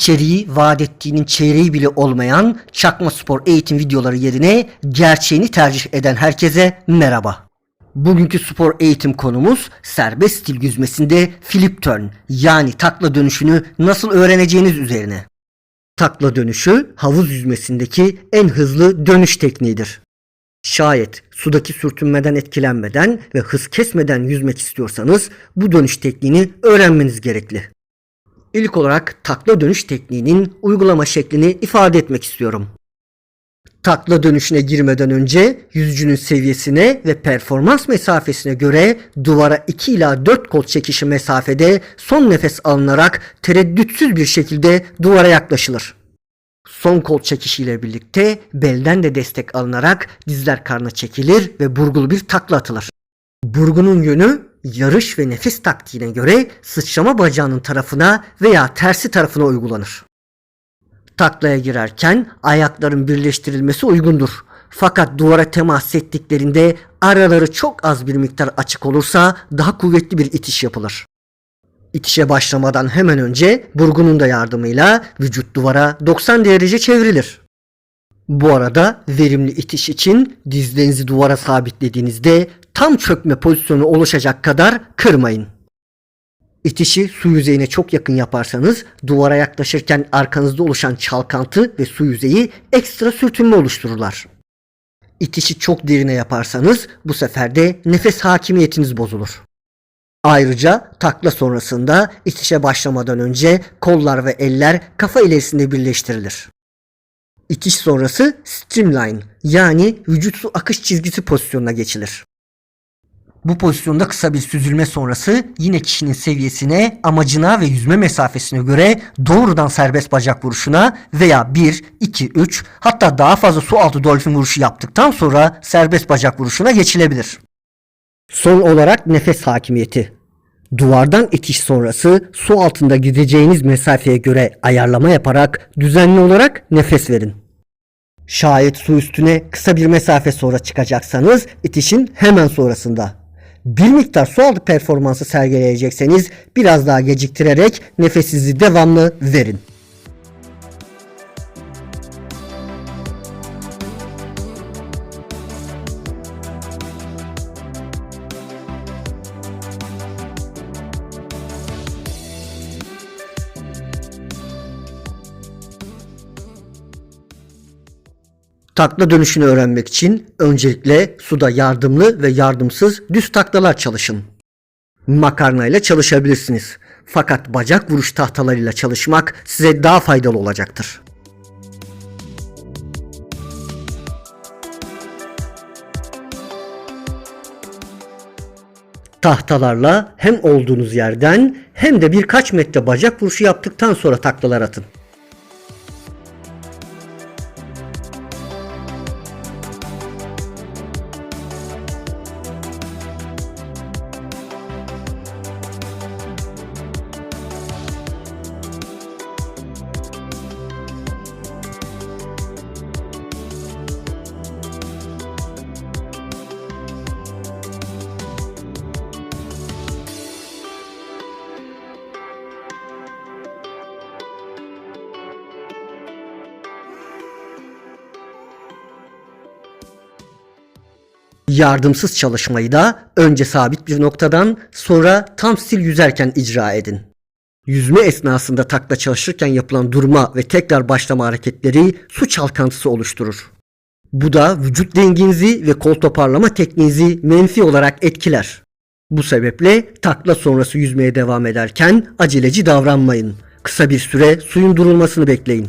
içeriği vaat ettiğinin çeyreği bile olmayan çakma spor eğitim videoları yerine gerçeğini tercih eden herkese merhaba. Bugünkü spor eğitim konumuz serbest stil yüzmesinde flip turn yani takla dönüşünü nasıl öğreneceğiniz üzerine. Takla dönüşü havuz yüzmesindeki en hızlı dönüş tekniğidir. Şayet sudaki sürtünmeden etkilenmeden ve hız kesmeden yüzmek istiyorsanız bu dönüş tekniğini öğrenmeniz gerekli. İlk olarak takla dönüş tekniğinin uygulama şeklini ifade etmek istiyorum. Takla dönüşüne girmeden önce yüzücünün seviyesine ve performans mesafesine göre duvara 2 ila 4 kol çekişi mesafede son nefes alınarak tereddütsüz bir şekilde duvara yaklaşılır. Son kol çekişiyle birlikte belden de destek alınarak dizler karnına çekilir ve burgulu bir takla atılır. Burgunun yönü yarış ve nefes taktiğine göre sıçrama bacağının tarafına veya tersi tarafına uygulanır. Taklaya girerken ayakların birleştirilmesi uygundur. Fakat duvara temas ettiklerinde araları çok az bir miktar açık olursa daha kuvvetli bir itiş yapılır. İtişe başlamadan hemen önce burgunun da yardımıyla vücut duvara 90 derece çevrilir. Bu arada verimli itiş için dizlerinizi duvara sabitlediğinizde tam çökme pozisyonu oluşacak kadar kırmayın. İtişi su yüzeyine çok yakın yaparsanız duvara yaklaşırken arkanızda oluşan çalkantı ve su yüzeyi ekstra sürtünme oluştururlar. İtişi çok derine yaparsanız bu sefer de nefes hakimiyetiniz bozulur. Ayrıca takla sonrasında itişe başlamadan önce kollar ve eller kafa ilerisinde birleştirilir. İtiş sonrası streamline yani vücut su akış çizgisi pozisyonuna geçilir. Bu pozisyonda kısa bir süzülme sonrası yine kişinin seviyesine, amacına ve yüzme mesafesine göre doğrudan serbest bacak vuruşuna veya 1, 2, 3 hatta daha fazla su altı dolfin vuruşu yaptıktan sonra serbest bacak vuruşuna geçilebilir. Son olarak nefes hakimiyeti. Duvardan itiş sonrası su altında gideceğiniz mesafeye göre ayarlama yaparak düzenli olarak nefes verin. Şayet su üstüne kısa bir mesafe sonra çıkacaksanız itişin hemen sonrasında. Bir miktar su altı performansı sergileyecekseniz biraz daha geciktirerek nefesinizi devamlı verin. Takla dönüşünü öğrenmek için öncelikle suda yardımlı ve yardımsız düz taklalar çalışın. Makarna ile çalışabilirsiniz. Fakat bacak vuruş tahtalarıyla çalışmak size daha faydalı olacaktır. Tahtalarla hem olduğunuz yerden hem de birkaç metre bacak vuruşu yaptıktan sonra taklalar atın. Yardımsız çalışmayı da önce sabit bir noktadan sonra tam stil yüzerken icra edin. Yüzme esnasında takla çalışırken yapılan durma ve tekrar başlama hareketleri su çalkantısı oluşturur. Bu da vücut dengenizi ve kol toparlama tekniğinizi menfi olarak etkiler. Bu sebeple takla sonrası yüzmeye devam ederken aceleci davranmayın. Kısa bir süre suyun durulmasını bekleyin.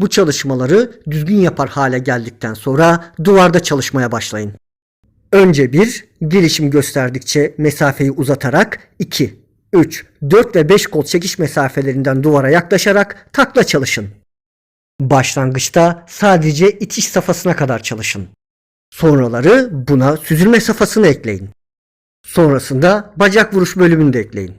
Bu çalışmaları düzgün yapar hale geldikten sonra duvarda çalışmaya başlayın. Önce 1, gelişim gösterdikçe mesafeyi uzatarak 2, 3, 4 ve 5 kol çekiş mesafelerinden duvara yaklaşarak takla çalışın. Başlangıçta sadece itiş safhasına kadar çalışın. Sonraları buna süzülme safhasını ekleyin. Sonrasında bacak vuruş bölümünü de ekleyin.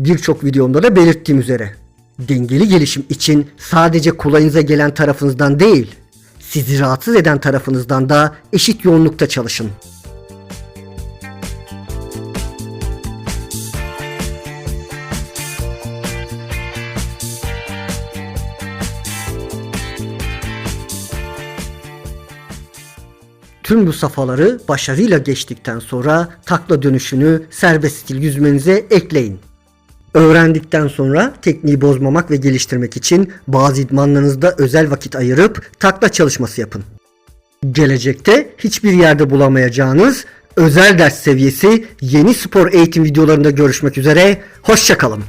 Birçok videomda da belirttiğim üzere dengeli gelişim için sadece kolayınıza gelen tarafınızdan değil, sizi rahatsız eden tarafınızdan da eşit yoğunlukta çalışın. Tüm bu safhaları başarıyla geçtikten sonra takla dönüşünü serbest stil yüzmenize ekleyin. Öğrendikten sonra tekniği bozmamak ve geliştirmek için bazı idmanlarınızda özel vakit ayırıp takla çalışması yapın. Gelecekte hiçbir yerde bulamayacağınız özel ders seviyesi yeni spor eğitim videolarında görüşmek üzere. Hoşçakalın.